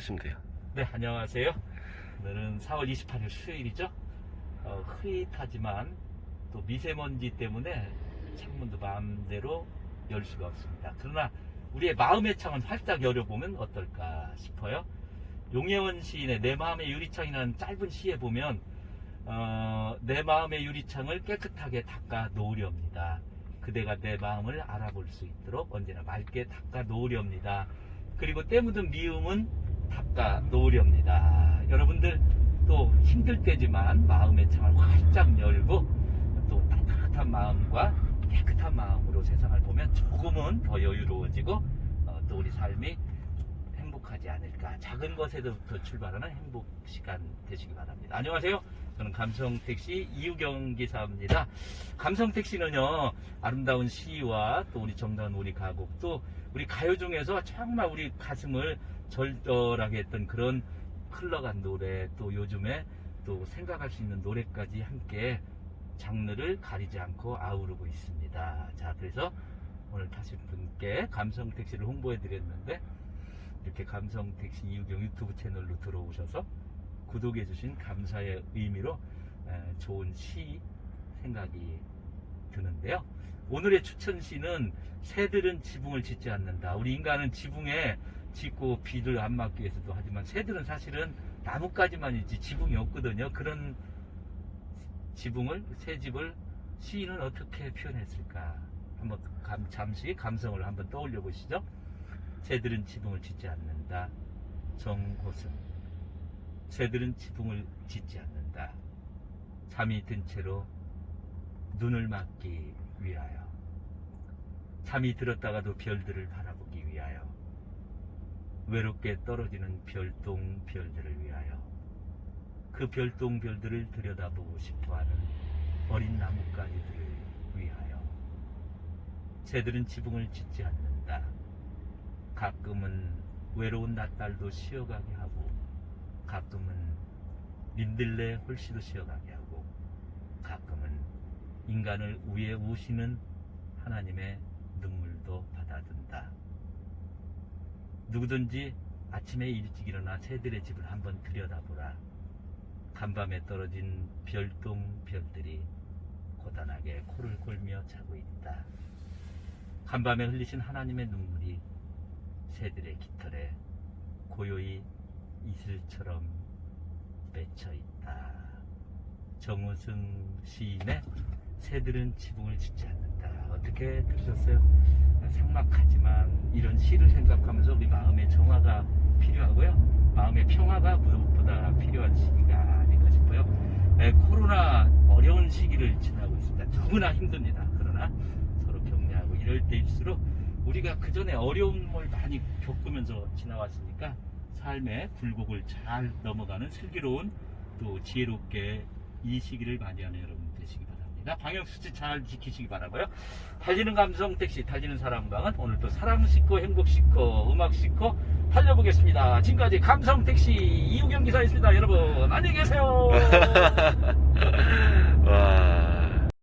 하시면 돼요. 네, 안녕하세요. 오늘은 4월 28일 수요일이죠. 어, 흐릿하지만 또 미세먼지 때문에 창문도 마음대로 열 수가 없습니다. 그러나 우리의 마음의 창은 활짝 열어보면 어떨까 싶어요. 용혜원 시인의 내 마음의 유리창이라는 짧은 시에 보면 어, 내 마음의 유리창을 깨끗하게 닦아 놓으렵니다. 그대가 내 마음을 알아볼 수 있도록 언제나 맑게 닦아 놓으렵니다. 그리고 때 묻은 미움은 닦아 놓으렵니다. 여러분들 또 힘들 때지만 마음의 창을 활짝 열고 또 따뜻한 마음과 깨끗한 마음으로 세상을 보면 조금은 더 여유로워지고 어, 또 우리 삶이 행복하지 않을까. 작은 것에서부터 출발하는 행복 시간 되시기 바랍니다. 안녕하세요. 저는 감성택시 이유경 기사입니다. 감성택시는요, 아름다운 시와 또 우리 정다운 우리 가곡 또 우리 가요 중에서 정말 우리 가슴을 절절하게 했던 그런 흘러간 노래 또 요즘에 또 생각할 수 있는 노래까지 함께 장르를 가리지 않고 아우르고 있습니다. 자, 그래서 오늘 타실 분께 감성 택시를 홍보해 드렸는데 이렇게 감성 택시 이유경 유튜브 채널로 들어오셔서 구독해 주신 감사의 의미로 에, 좋은 시 생각이 드는데요. 오늘의 추천 시는 새들은 지붕을 짓지 않는다. 우리 인간은 지붕에 짓고 비를 안 맞기 위해서도 하지만 새들은 사실은 나뭇가지만 있지 지붕이 없거든요. 그런 지붕을 새 집을 시인은 어떻게 표현했을까? 한번 감- 잠시 감성을 한번 떠올려 보시죠. 새들은 지붕을 짓지 않는다. 정호승. 새들은 지붕을 짓지 않는다. 잠이 든 채로 눈을 막기 위하여. 잠이 들었다가도 별들을 바라보기 위하여. 외롭게 떨어지는 별똥 별들을 위하여. 그 별똥 별들을 들여다보고 싶어하는 어린 나뭇가지들을 위하여. 새들은 지붕을 짓지 않는다. 가끔은 외로운 낮달도 쉬어가게 하고, 가끔은 민들레 홀씨도 쉬어가게 하고, 가끔은 인간을 위에 우시는 하나님의 눈물도 받아든다. 누구든지 아침에 일찍 일어나 새들의 집을 한번 들여다보라. 간밤에 떨어진 별똥 별들이 고단하게 코를 골며 자고 있다. 간밤에 흘리신 하나님의 눈물이 새들의 깃털에 고요히 이슬처럼 맺혀 있다. 정우승 시인의 새들은 지붕을 짓지 않는다. 어떻게 들으셨어요? 삭막하지만 이런 시를 생각하면서 우리 마음의 정화가 필요하고요. 마음의 평화가 무엇보다 필요한 시기가 아닐까 싶어요. 네, 코로나 어려운 시기를 지나고 있습니다. 누구나 힘듭니다. 그러나 서로 격려하고 이럴 때일수록 우리가 그 전에 어려움을 많이 겪으면서 지나왔으니까 삶의 굴곡을 잘 넘어가는 슬기로운 또 지혜롭게 이 시기를 맞이하는 여러분 되시기 바랍니다. 방역수칙 잘 지키시기 바라고요. 달리는 감성 택시, 달리는 사랑방은 오늘 또 사랑 싣고 행복 싣고 음악 싣고 달려보겠습니다. 지금까지 감성 택시 이우경 기사였습니다. 여러분 안녕히 계세요. 와.